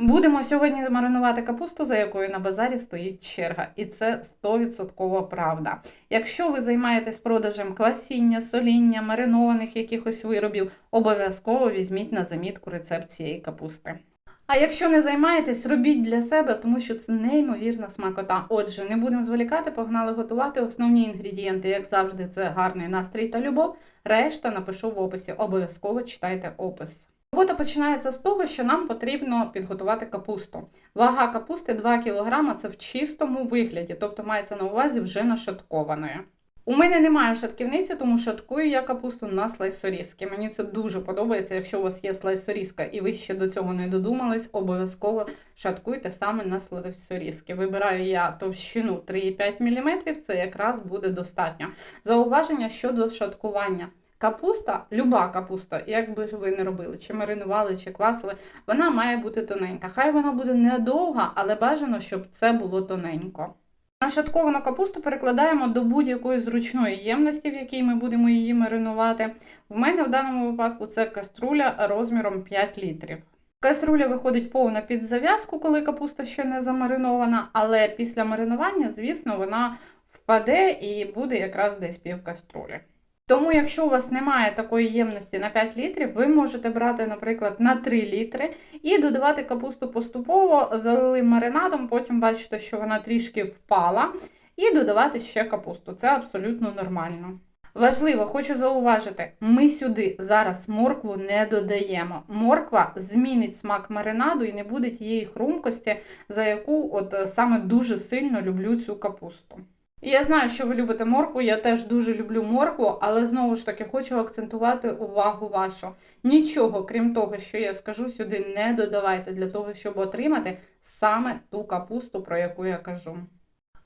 Будемо сьогодні маринувати капусту, за якою на базарі стоїть черга, і це 100% правда. Якщо ви займаєтесь продажем квасіння, соління, маринованих якихось виробів, обов'язково візьміть на замітку рецепт цієї капусти. А якщо не займаєтесь, робіть для себе, тому що це неймовірна смакота. Отже, не будемо зволікати, погнали готувати основні інгредієнти, як завжди, це гарний настрій та любов. Решта напишу в описі. Обов'язково читайте опис. Робота починається з того, що нам потрібно підготувати капусту. Вага капусти 2 кг це в чистому вигляді, тобто мається на увазі вже нашаткованої. У мене немає шатківниці, тому шаткую я капусту на слайсорізки. Мені це дуже подобається. Якщо у вас є слайсорізка і ви ще до цього не додумались, обов'язково шаткуйте саме на слайсорізки. Вибираю я товщину 3,5 мм, це якраз буде достатньо. Зауваження щодо шаткування. Капуста, люба капуста, як би ви не робили, чи маринували, чи квасили, вона має бути тоненька. Хай вона буде недовга, але бажано, щоб це було тоненько. Нашатковану капусту перекладаємо до будь-якої зручної ємності, в якій ми будемо її маринувати. В мене в даному випадку це каструля розміром 5 літрів. Каструля виходить повна під зав'язку, коли капуста ще не замаринована, але після маринування, звісно, вона впаде і буде якраз десь пів каструлі. Тому, якщо у вас немає такої ємності на 5 літрів, ви можете брати, наприклад, на 3 літри і додавати капусту поступово, залили маринадом, потім бачите, що вона трішки впала, і додавати ще капусту. Це абсолютно нормально. Важливо, хочу зауважити, ми сюди зараз моркву не додаємо. Морква змінить смак маринаду і не буде тієї хрумкості, за яку от е, саме дуже сильно люблю цю капусту. Я знаю, що ви любите моркву, я теж дуже люблю моркву, але знову ж таки хочу акцентувати увагу вашу. Нічого, крім того, що я скажу, сюди не додавайте для того, щоб отримати саме ту капусту, про яку я кажу.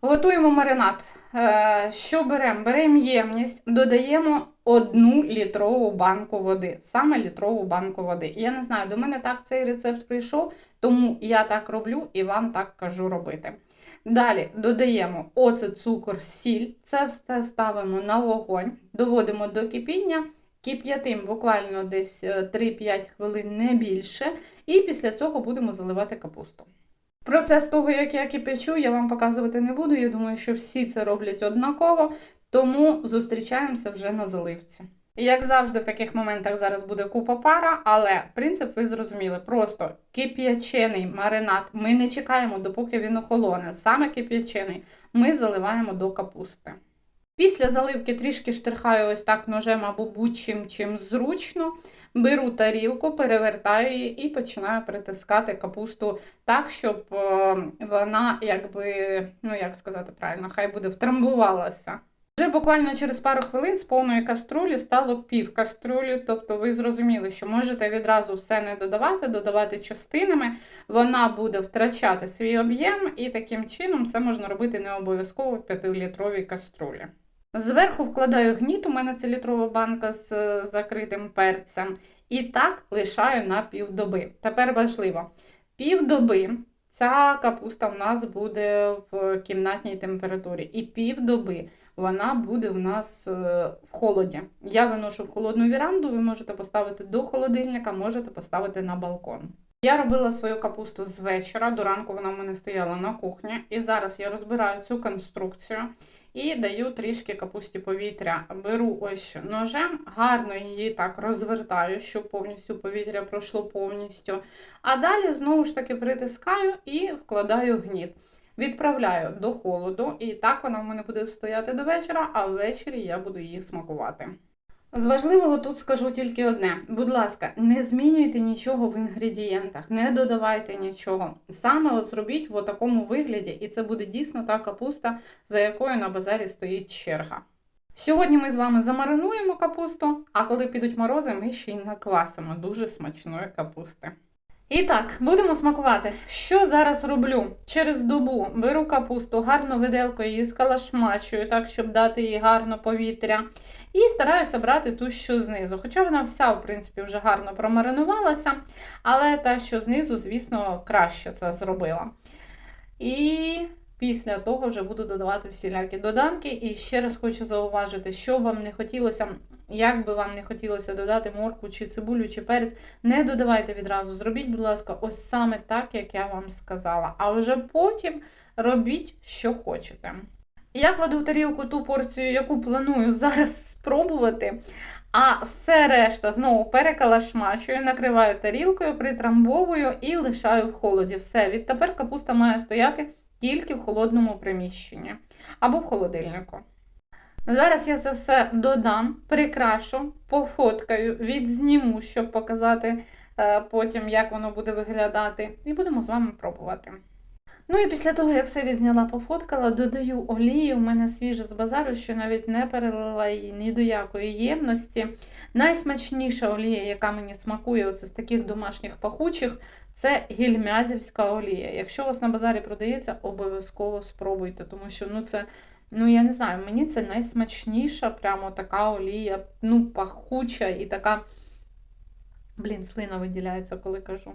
Готуємо маринад. Е, Що беремо? Беремо ємність, додаємо одну літрову банку води. Саме літрову банку води. Я не знаю, до мене так цей рецепт прийшов, тому я так роблю і вам так кажу робити. Далі додаємо оцет, цукор, сіль. Це все ставимо на вогонь, доводимо до кипіння, кип'ятим буквально десь 3-5 хвилин, не більше. І після цього будемо заливати капусту. Процес того, як я кипячу, я вам показувати не буду. Я думаю, що всі це роблять однаково, тому зустрічаємося вже на заливці. І Як завжди, в таких моментах зараз буде купа пара, але принцип ви зрозуміли. Просто кип'ячений маринад. Ми не чекаємо, допоки він охолоне. Саме кип'ячений ми заливаємо до капусти. Після заливки трішки штрихаю ось так ножем або будь-чим чим зручно. Беру тарілку, перевертаю її і починаю притискати капусту так, щоб е, вона, якби, ну як сказати правильно, хай буде втрамбувалася. Вже буквально через пару хвилин з повної каструлі стало пів каструлі, тобто ви зрозуміли, що можете відразу все не додавати, додавати частинами, вона буде втрачати свій об'єм, і таким чином це можна робити не обов'язково в 5-літровій каструлі. Зверху вкладаю гніт, у мене це літрова банка з закритим перцем. І так лишаю на півдоби. Тепер важливо, півдоби ця капуста в нас буде в кімнатній температурі. І півдоби вона буде в нас е, в холоді. Я виношу в холодну віранду, ви можете поставити до холодильника, можете поставити на балкон. Я робила свою капусту з вечора, до ранку вона в мене стояла на кухні. І зараз я розбираю цю конструкцію і даю трішки капусті повітря. Беру ось ножем, гарно її так розвертаю, щоб повністю повітря пройшло повністю. А далі знову ж таки притискаю і вкладаю гніт. Відправляю до холоду, і так вона в мене буде стояти до вечора, а ввечері я буду її смакувати. З важливого тут скажу тільки одне: будь ласка, не змінюйте нічого в інгредієнтах, не додавайте нічого. Саме от зробіть в такому вигляді, і це буде дійсно та капуста, за якою на базарі стоїть черга. Сьогодні ми з вами замаринуємо капусту, а коли підуть морози, ми ще й наквасимо дуже смачної капусти. І так, будемо смакувати. Що зараз роблю? Через добу беру капусту, гарно виделкою її скалашмачую, так, щоб дати їй гарно повітря. І стараюся брати ту, що знизу. Хоча вона вся, в принципі, вже гарно промаринувалася, але та, що знизу, звісно, краще це зробила. І Після того вже буду додавати всілякі доданки. І ще раз хочу зауважити, що вам не хотілося, як би вам не хотілося додати моркву чи цибулю, чи перець, не додавайте відразу. Зробіть, будь ласка, ось саме так, як я вам сказала. А вже потім робіть, що хочете. Я кладу в тарілку ту порцію, яку планую зараз спробувати. А все решта знову перекалашмачую, накриваю тарілкою, притрамбовую і лишаю в холоді. Все, відтепер капуста має стояти тільки в холодному приміщенні або в холодильнику. Зараз я це все додам, прикрашу, пофоткаю, відзніму, щоб показати е, потім, як воно буде виглядати, і будемо з вами пробувати. Ну і після того, як все відзняла, пофоткала, додаю олію. У мене свіжа з базару, що навіть не перелила її ні до якої ємності. Найсмачніша олія, яка мені смакує, оце з таких домашніх пахучих, це гільмязівська олія. Якщо у вас на базарі продається, обов'язково спробуйте, тому що ну це. Ну, я не знаю, мені це найсмачніша, прямо така олія, ну, пахуча і така. Блін, слина виділяється, коли кажу.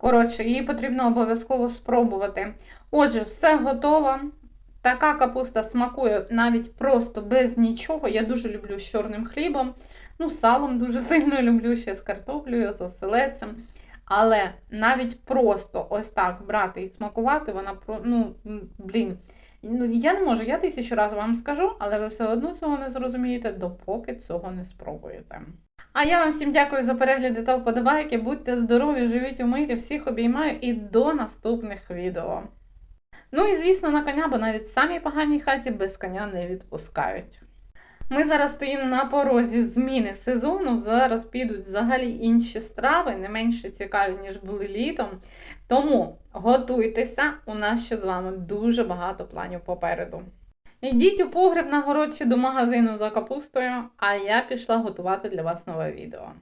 Коротше, її потрібно обов'язково спробувати. Отже, все готово. Така капуста смакує навіть просто без нічого. Я дуже люблю з чорним хлібом. Ну, салом дуже сильно люблю ще з картоплею, з оселедцем. Але навіть просто ось так брати і смакувати, вона. Ну, блін. Ну, я не можу, я тисячу разів вам скажу, але ви все одно цього не зрозумієте, допоки цього не спробуєте. А я вам всім дякую за перегляди та вподобайки. Будьте здорові, живіть у мирі, всіх обіймаю і до наступних відео. Ну і звісно, на коня, бо навіть самі поганій хаті без коня не відпускають. Ми зараз стоїмо на порозі зміни сезону. Зараз підуть взагалі інші страви, не менше цікаві, ніж були літом. Тому готуйтеся, у нас ще з вами дуже багато планів попереду. Йдіть у погреб на городці до магазину за капустою, а я пішла готувати для вас нове відео.